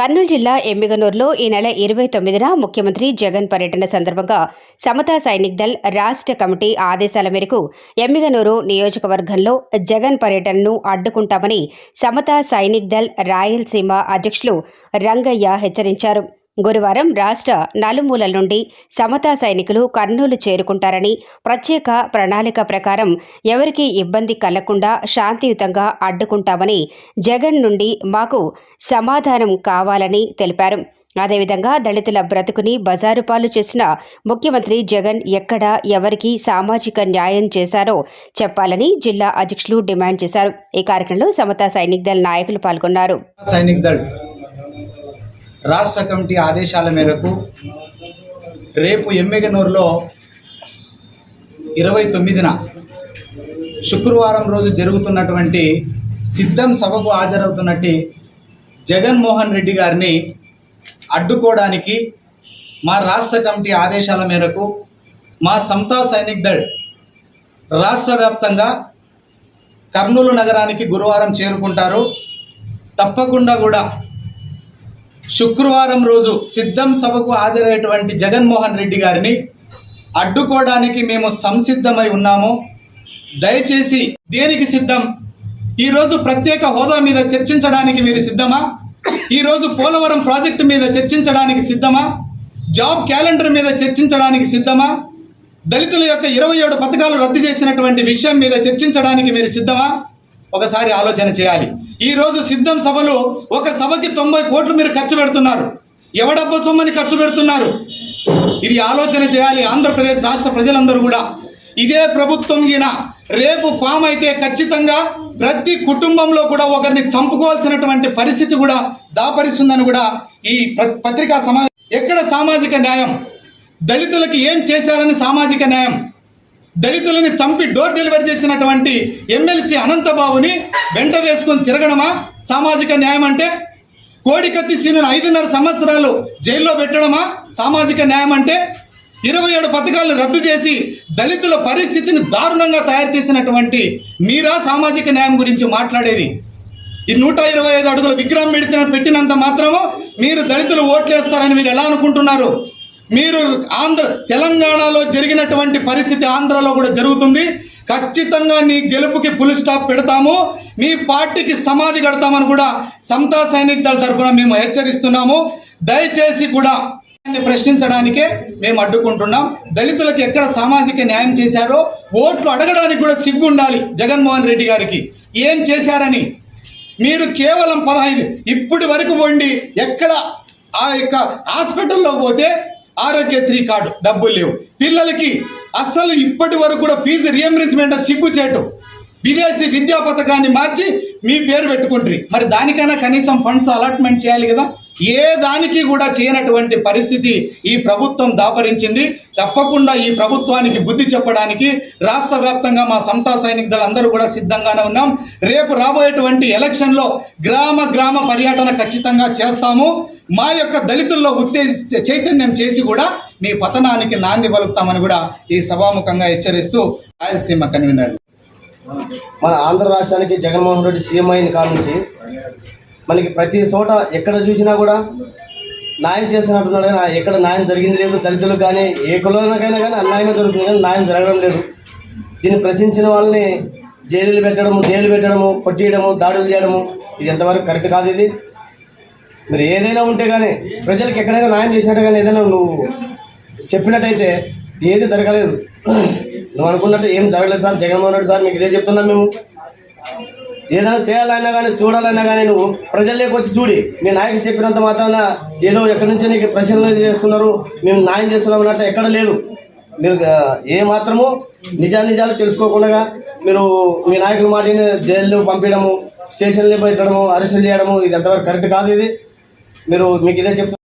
కర్నూలు జిల్లా ఎమ్మిగనూరులో ఈ నెల ఇరవై తొమ్మిదిన ముఖ్యమంత్రి జగన్ పర్యటన సందర్భంగా సమతా సైనిక్ దళ్ రాష్ట్ర కమిటీ ఆదేశాల మేరకు ఎమ్మిగనూరు నియోజకవర్గంలో జగన్ పర్యటనను అడ్డుకుంటామని సమతా సైనిక్ దళ్ రాయలసీమ అధ్యక్షులు రంగయ్య హెచ్చరించారు. గురువారం రాష్ట్ర నలుమూలల నుండి సమతా సైనికులు కర్నూలు చేరుకుంటారని ప్రత్యేక ప్రణాళిక ప్రకారం ఎవరికీ ఇబ్బంది కలగకుండా శాంతియుతంగా అడ్డుకుంటామని జగన్ నుండి మాకు సమాధానం కావాలని తెలిపారు. అదేవిధంగా దళితుల బ్రతుకుని బజారు పాలు చేసిన ముఖ్యమంత్రి జగన్ ఎక్కడ ఎవరికి సామాజిక న్యాయం చేశారో చెప్పాలని జిల్లా అధ్యక్షులు డిమాండ్ చేశారు. ఈ కార్యక్రమంలో సమతా సైనిక్ దళ నాయకులు పాల్గొన్నారు. సైనిక్ దళ్ రాష్ట్ర కమిటీ ఆదేశాల మేరకు రేపు ఎమ్మెగనూరులో ఇరవై తొమ్మిదిన శుక్రవారం రోజు జరుగుతున్నటువంటి సిద్ధం సభకు హాజరవుతున్నట్టు జగన్మోహన్ రెడ్డి గారిని అడ్డుకోవడానికి మా రాష్ట్ర కమిటీ ఆదేశాల మేరకు మా సమతా సైనిక్ దళ్ రాష్ట్ర వ్యాప్తంగా కర్నూలు నగరానికి గురువారం చేరుకుంటారు. తప్పకుండా కూడా శుక్రవారం రోజు సిద్ధం సభకు హాజరయ్యేటువంటి జగన్మోహన్ రెడ్డి గారిని అడ్డుకోవడానికి మేము సంసిద్ధమై ఉన్నాము. దయచేసి దేనికి సిద్ధం? ఈరోజు ప్రత్యేక హోదా మీద చర్చించడానికి మీరు సిద్ధమా? ఈరోజు పోలవరం ప్రాజెక్టు మీద చర్చించడానికి సిద్ధమా? జాబ్ క్యాలెండర్ మీద చర్చించడానికి సిద్ధమా? దళితుల యొక్క ఇరవై ఏడు పథకాలు రద్దు చేసినటువంటి విషయం మీద చర్చించడానికి మీరు సిద్ధమా? ఒకసారి ఆలోచన చేయాలి. ఈ రోజు సిద్ధం సభలో ఒక సభకి తొంభై కోట్లు మీరు ఖర్చు పెడుతున్నారు. ఎవడబ్బ సొమ్మని ఖర్చు పెడుతున్నారు? ఇది ఆలోచన చేయాలి ఆంధ్రప్రదేశ్ రాష్ట్ర ప్రజలందరూ కూడా. ఇదే ప్రభుత్వం గిన రేపు ఫామ్ అయితే ఖచ్చితంగా ప్రతి కుటుంబంలో కూడా ఒకరిని చంపుకోవాల్సినటువంటి పరిస్థితి కూడా దాపరిస్తుందని కూడా ఈ పత్రికా సమా ఎక్కడ సామాజిక న్యాయం? దళితులకు ఏం చేశారని సామాజిక న్యాయం? దళితులని చంపి డోర్ డెలివరీ చేసినటువంటి ఎమ్మెల్సీ అనంతబాబుని వెంట వేసుకొని తిరగడమా? సామాజిక న్యాయం అంటే కోడికత్తి సీనును ఐదున్నర సంవత్సరాలు జైల్లో పెట్టడమా? సామాజిక న్యాయం అంటే ఇరవై ఏడు పథకాలను రద్దు చేసి దళితుల పరిస్థితిని దారుణంగా తయారు చేసినటువంటి మీరా సామాజిక న్యాయం గురించి మాట్లాడేది. ఈ నూట ఇరవై ఐదు అడుగుల విగ్రహం పెడితే పెట్టినంత మాత్రము మీరు దళితులు ఓట్లేస్తారని మీరు ఎలా అనుకుంటున్నారు? మీరు ఆంధ్ర తెలంగాణలో జరిగినటువంటి పరిస్థితి ఆంధ్రలో కూడా జరుగుతుంది. ఖచ్చితంగా నీ గెలుపుకి ఫుల్ స్టాప్ పెడతాము. మీ పార్టీకి సమాధి కడతామని కూడా సమతా సైనిక దళ తరఫున మేము హెచ్చరిస్తున్నాము. దయచేసి కూడా దాన్ని ప్రశ్నించడానికే మేము అడ్డుకుంటున్నాం. దళితులకు ఎక్కడ సామాజిక న్యాయం చేశారో ఓట్లు అడగడానికి కూడా సిగ్గు ఉండాలి జగన్మోహన్ రెడ్డి గారికి. ఏం చేశారని? మీరు కేవలం పదహైదు ఇప్పటి వరకు వండి ఎక్కడ ఆ యొక్క హాస్పిటల్లో పోతే ఆరోగ్యశ్రీ కార్డు డబ్బులు లేవు. పిల్లలకి అస్సలు ఇప్పటి వరకు కూడా ఫీజు రియంబర్స్మెంట్ సిగ్గు చేయటం విదేశీ విద్యా పథకాన్ని మార్చి మీ పేరు పెట్టుకుంటారు. మరి దానికైనా కనీసం ఫండ్స్ అలాట్మెంట్ చేయాలి కదా? ఏ దానికి కూడా చేయనటువంటి పరిస్థితి ఈ ప్రభుత్వం దాపరించింది. తప్పకుండా ఈ ప్రభుత్వానికి బుద్ధి చెప్పడానికి రాష్ట్ర వ్యాప్తంగా మా సంతా సైనిక దళ అందరూ కూడా సిద్ధంగానే ఉన్నాం. రేపు రాబోయేటువంటి ఎలక్షన్లో గ్రామ గ్రామ పర్యటన ఖచ్చితంగా చేస్తాము. మా యొక్క దళితుల్లో ఉత్తే చైతన్యం చేసి కూడా మీ పతనానికి నాంది పలుకుతామని కూడా ఈ సభాముఖంగా హెచ్చరిస్తూ రాయలసీమ కన్వీనర్ మన ఆంధ్ర రాష్ట్రానికి జగన్మోహన్ రెడ్డి సీఎం అయిన కాడ నుంచి మనకి ప్రతి చోట ఎక్కడ చూసినా కూడా న్యాయం చేస్తున్నట్టున్నాడు కానీ ఎక్కడ న్యాయం జరిగింది లేదు దళితులకు కానీ ఏ కులంకైనా కానీ అన్యాయమే జరుగుతుంది కానీ న్యాయం జరగడం లేదు. దీన్ని ప్రశ్నించిన వాళ్ళని జైలు పెట్టడము జైలు పెట్టడము కొట్టియడము దాడులు చేయడము ఇది ఎంతవరకు కరెక్ట్ కాదు ఇది? మీరు ఏదైనా ఉంటే కానీ ప్రజలకు ఎక్కడైనా న్యాయం చేసినట్టు కానీ ఏదైనా నువ్వు చెప్పినట్టయితే ఏది జరగలేదు. నువ్వు అనుకున్నట్టు ఏం జరగలేదు సార్. జగన్మోహన్ రెడ్డి సార్ మీకు ఇదే చెప్తున్నాం మేము. ఏదైనా చేయాలన్నా కానీ చూడాలన్నా కానీ నువ్వు ప్రజల్లోకి వచ్చి చూడి. మీ నాయకులు చెప్పినంత మాత్రాన ఏదో ఎక్కడి నుంచి నీకు ప్రశ్నలు చేస్తున్నారు. మేము న్యాయం చేస్తున్నాం అన్నట్టు ఎక్కడ లేదు. మీరు ఏ మాత్రము నిజానిజాలు తెలుసుకోకుండా మీరు మీ నాయకుల మాటని జైల్లో పంపించడము స్టేషన్లో పెట్టడము అరెస్టులు చేయడము ఇది ఎంతవరకు కరెక్ట్ కాదు ఇది. మీరు మీకు ఇదే చెప్తున్నా